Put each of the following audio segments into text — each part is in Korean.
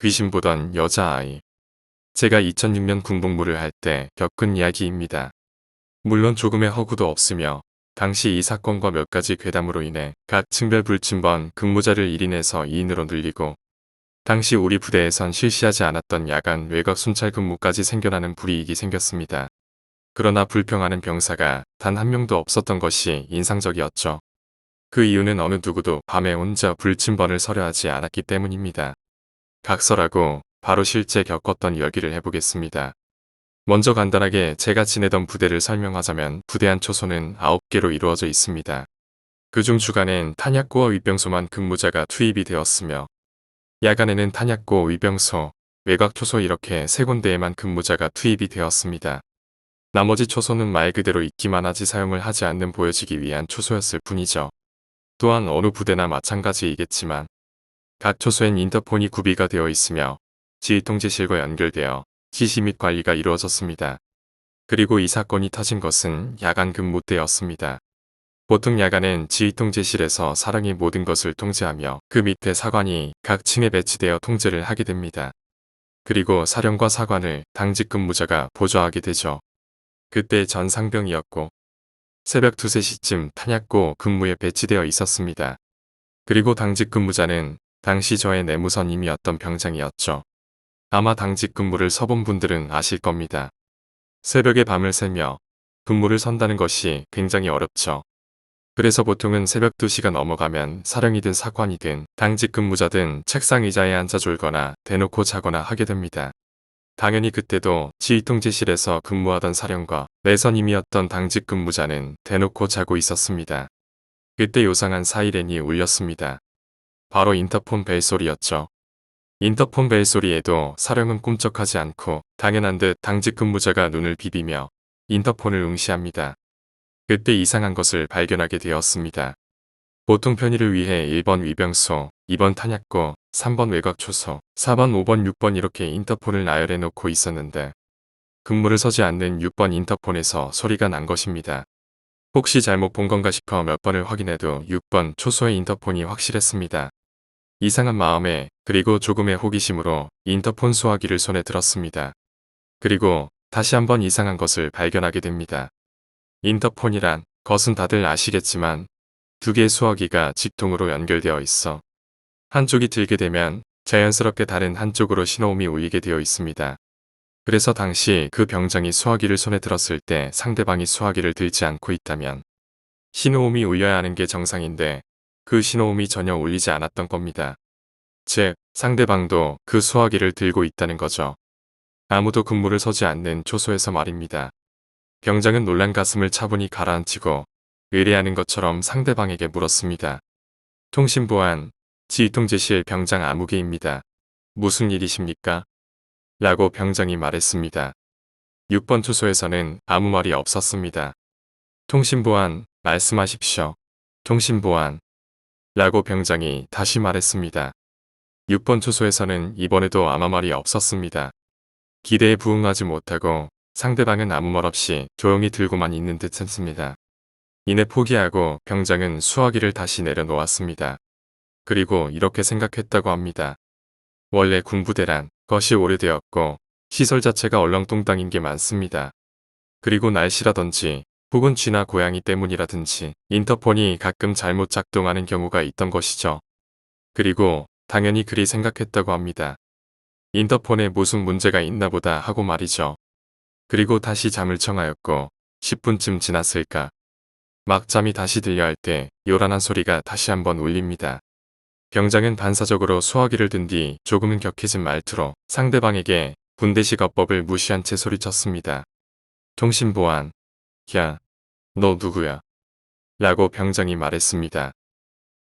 귀신 보던 여자아이. 제가 2006년 군복무를 할 때 겪은 이야기입니다. 물론 조금의 허구도 없으며 당시 이 사건과 몇 가지 괴담으로 인해 각 층별 불침번 근무자를 1인에서 2인으로 늘리고 당시 우리 부대에선 실시하지 않았던 야간 외곽 순찰 근무까지 생겨나는 불이익이 생겼습니다. 그러나 불평하는 병사가 단 한 명도 없었던 것이 인상적이었죠. 그 이유는 어느 누구도 밤에 혼자 불침번을 서려하지 않았기 때문입니다. 각설하고 바로 실제 겪었던 이야기를 해보겠습니다. 먼저 간단하게 제가 지내던 부대를 설명하자면 부대 한 초소는 9개로 이루어져 있습니다. 그중 주간엔 탄약고와 위병소만 근무자가 투입이 되었으며 야간에는 탄약고, 위병소, 외곽 초소 이렇게 세 군데에만 근무자가 투입이 되었습니다. 나머지 초소는 말 그대로 있기만 하지 사용을 하지 않는 보여지기 위한 초소였을 뿐이죠. 또한 어느 부대나 마찬가지이겠지만 각 초소엔 인터폰이 구비가 되어 있으며 지휘통제실과 연결되어 지시 및 관리가 이루어졌습니다. 그리고 이 사건이 터진 것은 야간 근무 때였습니다. 보통 야간엔 지휘통제실에서 사령이 모든 것을 통제하며 그 밑에 사관이 각 층에 배치되어 통제를 하게 됩니다. 그리고 사령과 사관을 당직 근무자가 보좌하게 되죠. 그때 전 상병이었고 새벽 2, 3시쯤 탄약고 근무에 배치되어 있었습니다. 그리고 당직 근무자는 당시 저의 내무선임이었던 병장이었죠. 아마 당직 근무를 서본 분들은 아실 겁니다. 새벽에 밤을 새며 근무를 선다는 것이 굉장히 어렵죠. 그래서 보통은 새벽 2시가 넘어가면 사령이든 사관이든 당직 근무자든 책상 의자에 앉아 졸거나 대놓고 자거나 하게 됩니다. 당연히 그때도 지휘통제실에서 근무하던 사령과 내선임이었던 당직 근무자는 대놓고 자고 있었습니다. 그때 요상한 사이렌이 울렸습니다. 바로 인터폰 벨소리였죠. 인터폰 벨소리에도 사령은 꿈쩍하지 않고 당연한 듯 당직 근무자가 눈을 비비며 인터폰을 응시합니다. 그때 이상한 것을 발견하게 되었습니다. 보통 편의를 위해 1번 위병소, 2번 탄약고, 3번 외곽초소, 4번, 5번, 6번 이렇게 인터폰을 나열해 놓고 있었는데 근무를 서지 않는 6번 인터폰에서 소리가 난 것입니다. 혹시 잘못 본 건가 싶어 몇 번을 확인해도 6번 초소의 인터폰이 확실했습니다. 이상한 마음에 그리고 조금의 호기심으로 인터폰 수화기를 손에 들었습니다. 그리고 다시 한번 이상한 것을 발견하게 됩니다. 인터폰이란 것은 다들 아시겠지만 두 개의 수화기가 직통으로 연결되어 있어 한쪽이 들게 되면 자연스럽게 다른 한쪽으로 신호음이 울리게 되어 있습니다. 그래서 당시 그 병장이 수화기를 손에 들었을 때 상대방이 수화기를 들지 않고 있다면 신호음이 울려야 하는 게 정상인데 그 신호음이 전혀 울리지 않았던 겁니다. 즉, 상대방도 그 수화기를 들고 있다는 거죠. 아무도 근무를 서지 않는 초소에서 말입니다. 병장은 놀란 가슴을 차분히 가라앉히고 의뢰하는 것처럼 상대방에게 물었습니다. 통신보안, 지휘통제실 병장 아무개입니다. 무슨 일이십니까? 라고 병장이 말했습니다. 6번 초소에서는 아무 말이 없었습니다. 통신보안, 말씀하십시오. 통신보안. 라고 병장이 다시 말했습니다. 6번 초소에서는 이번에도 아무 말이 없었습니다. 기대에 부응하지 못하고 상대방은 아무 말 없이 조용히 들고만 있는 듯 했습니다. 이내 포기하고 병장은 수화기를 다시 내려놓았습니다. 그리고 이렇게 생각했다고 합니다. 원래 군부대란 것이 오래되었고 시설 자체가 얼렁뚱땅인 게 많습니다. 그리고 날씨라든지 혹은 쥐나 고양이 때문이라든지 인터폰이 가끔 잘못 작동하는 경우가 있던 것이죠. 그리고 당연히 그리 생각했다고 합니다. 인터폰에 무슨 문제가 있나 보다 하고 말이죠. 그리고 다시 잠을 청하였고 10분쯤 지났을까. 막 잠이 다시 들려 할 때 요란한 소리가 다시 한번 울립니다. 병장은 반사적으로 수화기를 든 뒤 조금은 격해진 말투로 상대방에게 군대식 어법을 무시한 채 소리쳤습니다. 통신보안. 야, 너 누구야? 라고 병장이 말했습니다.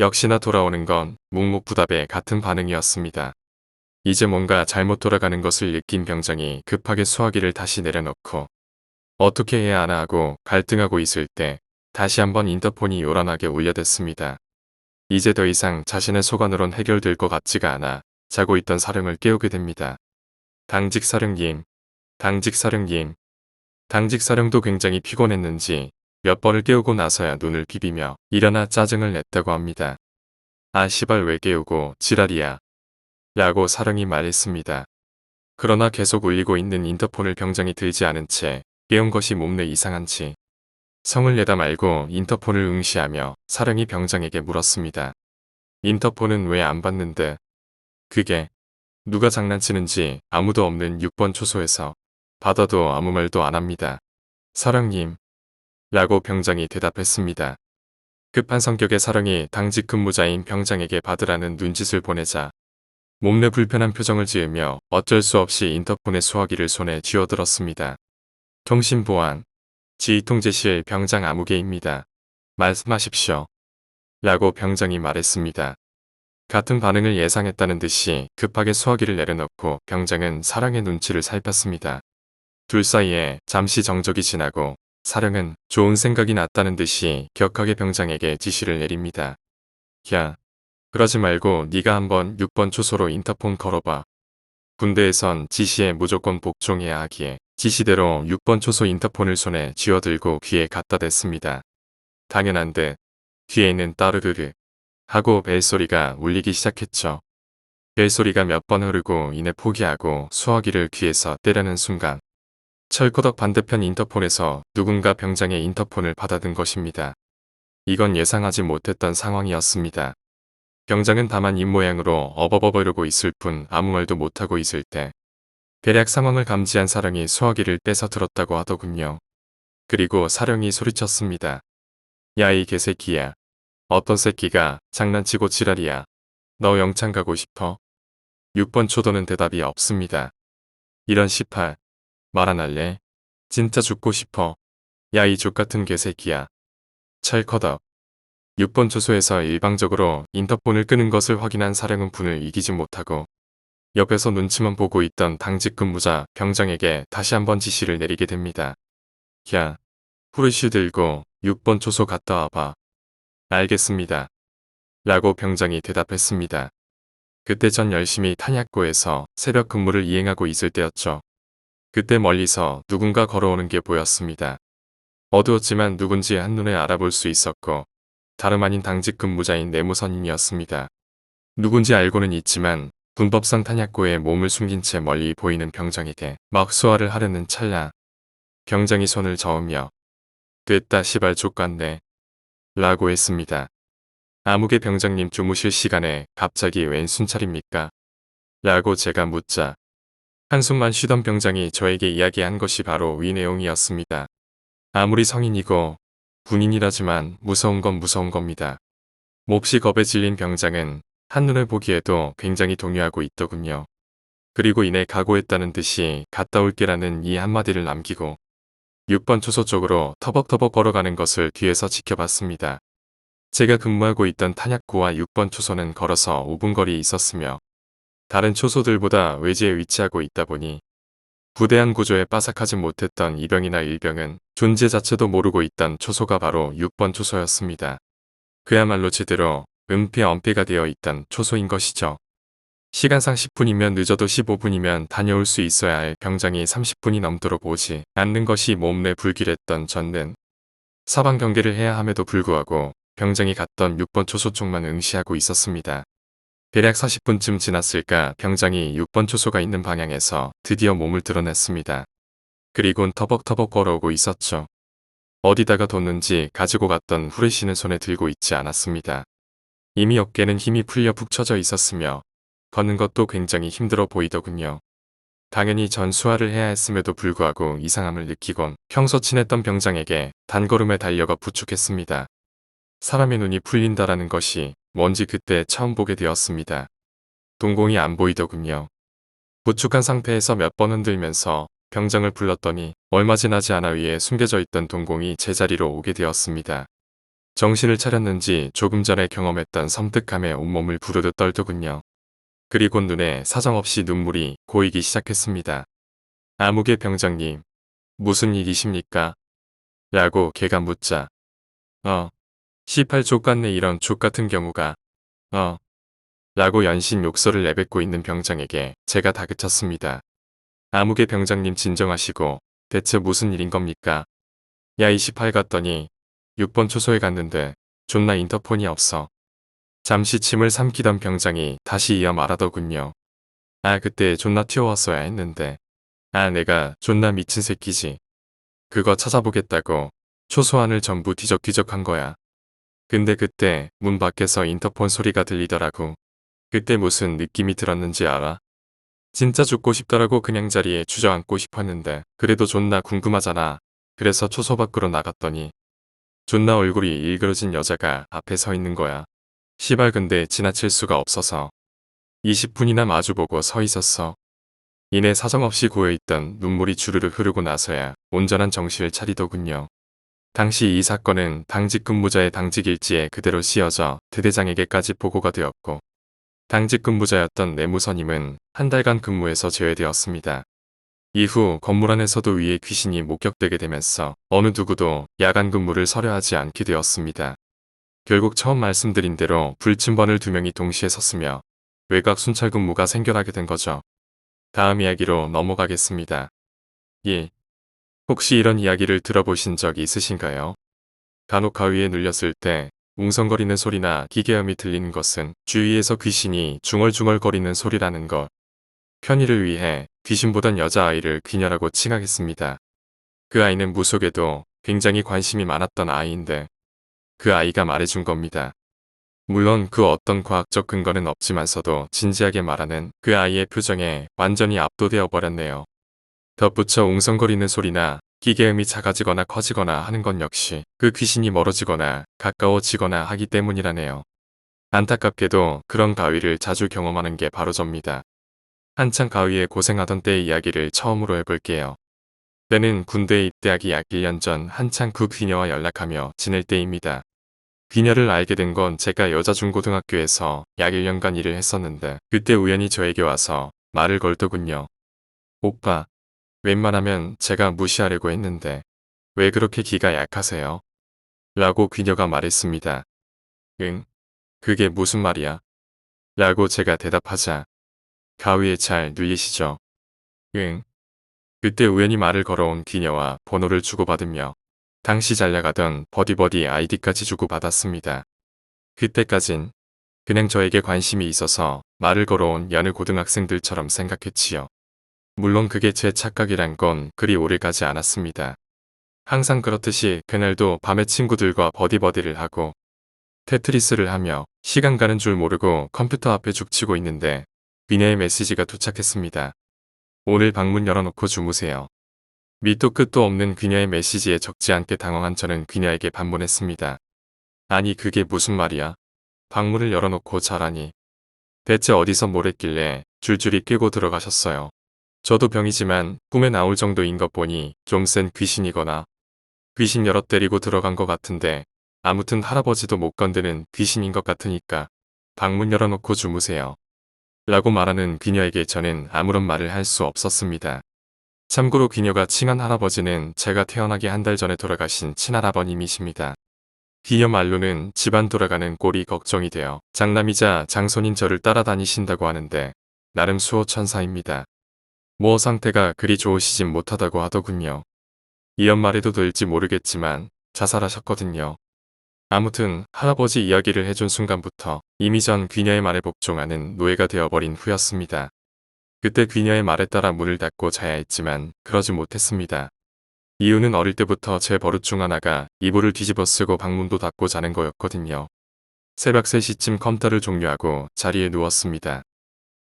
역시나 돌아오는 건 묵묵부답의 같은 반응이었습니다. 이제 뭔가 잘못 돌아가는 것을 느낀 병장이 급하게 수화기를 다시 내려놓고 어떻게 해야 하나 하고 갈등하고 있을 때 다시 한번 인터폰이 요란하게 울려댔습니다. 이제 더 이상 자신의 소관으론 해결될 것 같지가 않아 자고 있던 사령을 깨우게 됩니다. 당직 사령님, 당직 사령님. 당직 사령도 굉장히 피곤했는지 몇 번을 깨우고 나서야 눈을 비비며 일어나 짜증을 냈다고 합니다. 아 시발 왜 깨우고 지랄이야. 라고 사령이 말했습니다. 그러나 계속 울리고 있는 인터폰을 병장이 들지 않은 채 깨운 것이 몸내 이상한지 성을 내다 말고 인터폰을 응시하며 사령이 병장에게 물었습니다. 인터폰은 왜 안 받는데? 그게 누가 장난치는지 아무도 없는 6번 초소에서 받아도 아무 말도 안 합니다. 사령님 라고 병장이 대답했습니다. 급한 성격의 사령이 당직 근무자인 병장에게 받으라는 눈짓을 보내자 몸내 불편한 표정을 지으며 어쩔 수 없이 인터폰의 수화기를 손에 쥐어들었습니다. 통신보안 지휘통제실 병장 아무개입니다. 말씀하십시오. 라고 병장이 말했습니다. 같은 반응을 예상했다는 듯이 급하게 수화기를 내려놓고 병장은 사령의 눈치를 살폈습니다. 둘 사이에 잠시 정적이 지나고 사령은 좋은 생각이 났다는 듯이 격하게 병장에게 지시를 내립니다. 야, 그러지 말고 네가 한번 6번 초소로 인터폰 걸어봐. 군대에선 지시에 무조건 복종해야 하기에 지시대로 6번 초소 인터폰을 손에 쥐어들고 귀에 갖다 댔습니다. 당연한 듯 뒤에는 따르르르 하고 벨소리가 울리기 시작했죠. 벨소리가 몇 번 흐르고 이내 포기하고 수화기를 귀에서 때려는 순간 철코덕 반대편 인터폰에서 누군가 병장의 인터폰을 받아든 것입니다. 이건 예상하지 못했던 상황이었습니다. 병장은 다만 입모양으로 어버버버 이러고 있을 뿐 아무 말도 못하고 있을 때 대략 상황을 감지한 사령이 수화기를 뺏어 들었다고 하더군요. 그리고 사령이 소리쳤습니다. 야 이 개새끼야. 어떤 새끼가 장난치고 지랄이야. 너 영창 가고 싶어? 6번 초도는 대답이 없습니다. 이런 18. 말 안 할래? 진짜 죽고 싶어. 야 이 족같은 개새끼야. 철커덕. 6번 초소에서 일방적으로 인터폰을 끄는 것을 확인한 사령은 분을 이기지 못하고 옆에서 눈치만 보고 있던 당직 근무자 병장에게 다시 한번 지시를 내리게 됩니다. 야, 후르쉬 들고 6번 초소 갔다 와봐. 알겠습니다. 라고 병장이 대답했습니다. 그때 전 열심히 탄약고에서 새벽 근무를 이행하고 있을 때였죠. 그때 멀리서 누군가 걸어오는 게 보였습니다. 어두웠지만 누군지 한눈에 알아볼 수 있었고 다름 아닌 당직 근무자인 내무선임이었습니다. 누군지 알고는 있지만 군법상 탄약고에 몸을 숨긴 채 멀리 보이는 병장에게 막 수화를 하려는 찰나 병장이 손을 저으며 됐다 시발 족같네 라고 했습니다. 아무개 병장님 주무실 시간에 갑자기 웬 순찰입니까? 라고 제가 묻자 한숨만 쉬던 병장이 저에게 이야기한 것이 바로 위 내용이었습니다. 아무리 성인이고 군인이라지만 무서운 건 무서운 겁니다. 몹시 겁에 질린 병장은 한눈에 보기에도 굉장히 동요하고 있더군요. 그리고 이내 각오했다는 듯이 갔다 올게라는 이 한마디를 남기고 6번 초소 쪽으로 터벅터벅 걸어가는 것을 뒤에서 지켜봤습니다. 제가 근무하고 있던 탄약고와 6번 초소는 걸어서 5분 거리에 있었으며 다른 초소들보다 외지에 위치하고 있다 보니 부대한 구조에 빠삭하지 못했던 이병이나 일병은 존재 자체도 모르고 있던 초소가 바로 6번 초소였습니다. 그야말로 제대로 은폐 엄폐가 되어 있던 초소인 것이죠. 시간상 10분이면 늦어도 15분이면 다녀올 수 있어야 할 병장이 30분이 넘도록 오지 않는 것이 몸내 불길했던 전는 사방 경계를 해야 함에도 불구하고 병장이 갔던 6번 초소 쪽만 응시하고 있었습니다. 대략 40분쯤 지났을까 병장이 6번 초소가 있는 방향에서 드디어 몸을 드러냈습니다. 그리곤 터벅터벅 걸어오고 있었죠. 어디다가 뒀는지 가지고 갔던 후레쉬는 손에 들고 있지 않았습니다. 이미 어깨는 힘이 풀려 푹 처져 있었으며 걷는 것도 굉장히 힘들어 보이더군요. 당연히 전 수화를 해야 했음에도 불구하고 이상함을 느끼곤 평소 친했던 병장에게 단걸음에 달려가 부축했습니다. 사람의 눈이 풀린다라는 것이 뭔지 그때 처음 보게 되었습니다. 동공이 안 보이더군요. 부축한 상태에서 몇 번 흔들면서 병장을 불렀더니 얼마 지나지 않아 위에 숨겨져 있던 동공이 제자리로 오게 되었습니다. 정신을 차렸는지 조금 전에 경험했던 섬뜩함에 온몸을 부르르 떨더군요. 그리고 눈에 사정없이 눈물이 고이기 시작했습니다. 아무개 병장님, 무슨 일이십니까? 라고 걔가 묻자. 어, 18 족같네 이런 족 같은 경우가. 어, 라고 연신 욕설을 내뱉고 있는 병장에게 제가 다그쳤습니다. 아무개 병장님 진정하시고 대체 무슨 일인 겁니까? 야 28 갔더니 6번 초소에 갔는데 존나 인터폰이 없어. 잠시 침을 삼키던 병장이 다시 이어 말하더군요. 아 그때 존나 튀어왔어야 했는데. 아 내가 존나 미친 새끼지. 그거 찾아보겠다고 초소안을 전부 뒤적뒤적한 거야. 근데 그때 문 밖에서 인터폰 소리가 들리더라고. 그때 무슨 느낌이 들었는지 알아? 진짜 죽고 싶더라고 그냥 자리에 주저앉고 싶었는데 그래도 존나 궁금하잖아. 그래서 초소 밖으로 나갔더니 존나 얼굴이 일그러진 여자가 앞에 서 있는 거야. 시발 근데 지나칠 수가 없어서 20분이나 마주보고 서 있었어. 이내 사정없이 고여있던 눈물이 주르르 흐르고 나서야 온전한 정신을 차리더군요. 당시 이 사건은 당직 근무자의 당직 일지에 그대로 씌어져 대대장에게까지 보고가 되었고 당직 근무자였던 내무선임은 한 달간 근무에서 제외되었습니다. 이후 건물 안에서도 위에 귀신이 목격되게 되면서 어느 누구도 야간 근무를 서려하지 않게 되었습니다. 결국 처음 말씀드린 대로 불침번을 두 명이 동시에 섰으며 외곽 순찰 근무가 생겨나게 된 거죠. 다음 이야기로 넘어가겠습니다. 1. 혹시 이런 이야기를 들어보신 적 있으신가요? 간혹 가위에 눌렸을 때 웅성거리는 소리나 기계음이 들리는 것은 주위에서 귀신이 중얼중얼거리는 소리라는 것. 편의를 위해 귀신보단 여자아이를 귀녀라고 칭하겠습니다. 그 아이는 무속에도 굉장히 관심이 많았던 아이인데 그 아이가 말해준 겁니다. 물론 그 어떤 과학적 근거는 없지만서도 진지하게 말하는 그 아이의 표정에 완전히 압도되어 버렸네요. 덧붙여 웅성거리는 소리나 기계음이 작아지거나 커지거나 하는 건 역시 그 귀신이 멀어지거나 가까워지거나 하기 때문이라네요. 안타깝게도 그런 가위를 자주 경험하는 게 바로 접니다. 한창 가위에 고생하던 때의 이야기를 처음으로 해볼게요. 때는 군대에 입대하기 약 1년 전 한창 그 귀녀와 연락하며 지낼 때입니다. 귀녀를 알게 된 건 제가 여자중고등학교에서 약 1년간 일을 했었는데 그때 우연히 저에게 와서 말을 걸더군요. 오빠, 웬만하면 제가 무시하려고 했는데 왜 그렇게 기가 약하세요? 라고 귀녀가 말했습니다. 응, 그게 무슨 말이야? 라고 제가 대답하자 가위에 잘 눌리시죠? 응. 그때 우연히 말을 걸어온 귀녀와 번호를 주고받으며 당시 잘 나가던 버디버디 아이디까지 주고받았습니다. 그때까진 그냥 저에게 관심이 있어서 말을 걸어온 여느 고등학생들처럼 생각했지요. 물론 그게 제 착각이란 건 그리 오래 가지 않았습니다. 항상 그렇듯이 그날도 밤에 친구들과 버디버디를 하고 테트리스를 하며 시간 가는 줄 모르고 컴퓨터 앞에 죽치고 있는데 비네의 메시지가 도착했습니다. 오늘 방문 열어놓고 주무세요. 밑도 끝도 없는 그녀의 메시지에 적지 않게 당황한 저는 그녀에게 반문했습니다. 아니 그게 무슨 말이야? 방문을 열어놓고 자라니. 대체 어디서 뭘 했길래 줄줄이 끌고 들어가셨어요. 저도 병이지만 꿈에 나올 정도인 것 보니 좀 센 귀신이거나 귀신 여러 때리고 들어간 것 같은데 아무튼 할아버지도 못 건드는 귀신인 것 같으니까 방문 열어놓고 주무세요. 라고 말하는 그녀에게 저는 아무런 말을 할 수 없었습니다. 참고로 그녀가 칭한 할아버지는 제가 태어나기 한 달 전에 돌아가신 친할아버님이십니다. 그녀 말로는 집안 돌아가는 꼴이 걱정이 되어 장남이자 장손인 저를 따라다니신다고 하는데 나름 수호천사입니다. 뭐 상태가 그리 좋으시진 못하다고 하더군요. 이연 말해도 될지 모르겠지만 자살하셨거든요. 아무튼 할아버지 이야기를 해준 순간부터 이미 전 귀녀의 말에 복종하는 노예가 되어버린 후였습니다. 그때 귀녀의 말에 따라 문을 닫고 자야 했지만 그러지 못했습니다. 이유는 어릴 때부터 제 버릇 중 하나가 이불을 뒤집어 쓰고 방문도 닫고 자는 거였거든요. 새벽 3시쯤 컴퓨터를 종료하고 자리에 누웠습니다.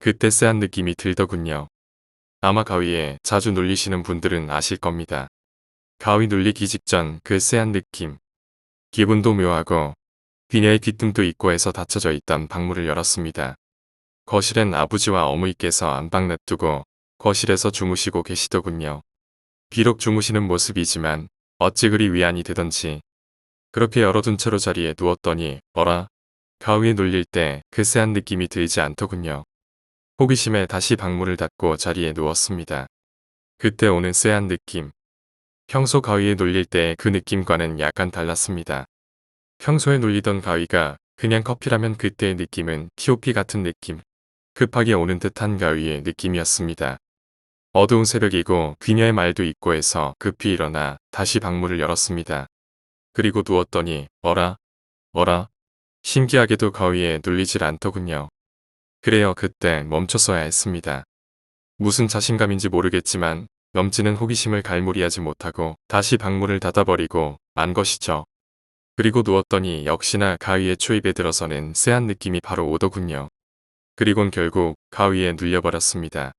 그때 쎄한 느낌이 들더군요. 아마 가위에 자주 눌리시는 분들은 아실 겁니다. 가위 눌리기 직전 그 쎄한 느낌. 기분도 묘하고 귀녀의 귀뜸도 있고 해서 닫혀져 있던 방문을 열었습니다. 거실엔 아버지와 어머니께서 안방 냅두고 거실에서 주무시고 계시더군요. 비록 주무시는 모습이지만 어찌 그리 위안이 되던지 그렇게 열어둔 채로 자리에 누웠더니 어라 가위에 눌릴 때 그 쎄한 느낌이 들지 않더군요. 호기심에 다시 방문을 닫고 자리에 누웠습니다. 그때 오는 쎄한 느낌. 평소 가위에 눌릴 때그 느낌과는 약간 달랐습니다. 평소에 눌리던 가위가 그냥 커피라면 그때의 느낌은 TOP 같은 느낌. 급하게 오는 듯한 가위의 느낌이었습니다. 어두운 새벽이고 귀녀의 말도 있고 해서 급히 일어나 다시 방문을 열었습니다. 그리고 누웠더니 어라? 어라? 신기하게도 가위에 눌리질 않더군요. 그래요 그때 멈췄어야 했습니다. 무슨 자신감인지 모르겠지만 넘치는 호기심을 갈무리하지 못하고 다시 방문을 닫아버리고 만 것이죠. 그리고 누웠더니 역시나 가위의 초입에 들어서는 쎄한 느낌이 바로 오더군요. 그리곤 결국 가위에 눌려버렸습니다.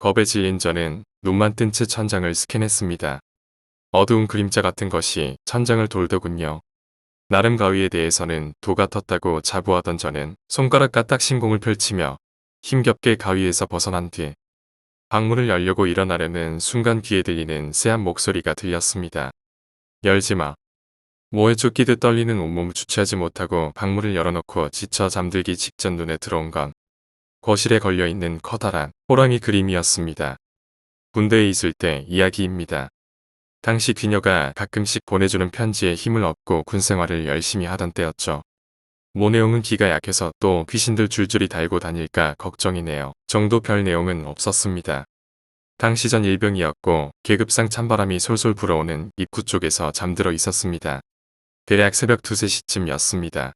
겁에 질린 저는 눈만 뜬 채 천장을 스캔했습니다. 어두운 그림자 같은 것이 천장을 돌더군요. 나름 가위에 대해서는 도가 텄다고 자부하던 저는 손가락 까딱 신공을 펼치며 힘겹게 가위에서 벗어난 뒤 방문을 열려고 일어나려는 순간 귀에 들리는 쎄한 목소리가 들렸습니다. 열지마. 뭐에 쫓기듯 떨리는 온몸을 주체하지 못하고 방문을 열어놓고 지쳐 잠들기 직전 눈에 들어온 건 거실에 걸려있는 커다란 호랑이 그림이었습니다. 군대에 있을 때 이야기입니다. 당시 귀녀가 가끔씩 보내주는 편지에 힘을 얻고 군생활을 열심히 하던 때였죠. 모내용은 기가 약해서 또 귀신들 줄줄이 달고 다닐까 걱정이네요. 정도 별 내용은 없었습니다. 당시 전 일병이었고 계급상 찬바람이 솔솔 불어오는 입구 쪽에서 잠들어 있었습니다. 대략 새벽 2, 3시쯤이었습니다.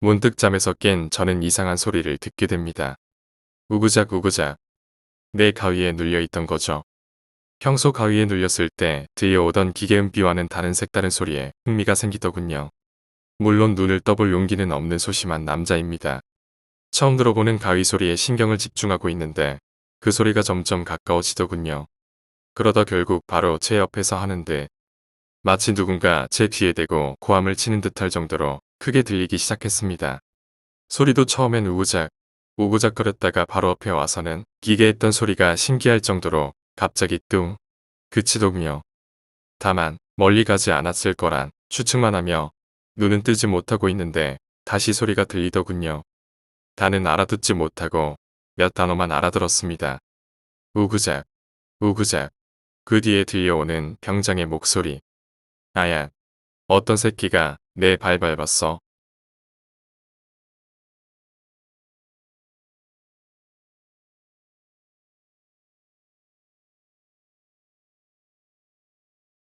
문득 잠에서 깬 저는 이상한 소리를 듣게 됩니다. 우구작 우구작. 내 가위에 눌려있던 거죠. 평소 가위에 눌렸을 때 들려오던 기계음비와는 다른 색다른 소리에 흥미가 생기더군요. 물론 눈을 떠볼 용기는 없는 소심한 남자입니다. 처음 들어보는 가위 소리에 신경을 집중하고 있는데 그 소리가 점점 가까워지더군요. 그러다 결국 바로 제 옆에서 하는데 마치 누군가 제 뒤에 대고 고함을 치는 듯할 정도로 크게 들리기 시작했습니다. 소리도 처음엔 우구작, 우구작거렸다가 바로 옆에 와서는 기괴했던 소리가 신기할 정도로 갑자기 뚱 그치더군요. 다만 멀리 가지 않았을 거란 추측만 하며 눈은 뜨지 못하고 있는데 다시 소리가 들리더군요. 다는 알아듣지 못하고 몇 단어만 알아들었습니다. 우구작, 우구작. 그 뒤에 들려오는 병장의 목소리. 아야, 어떤 새끼가 내 발 밟았어.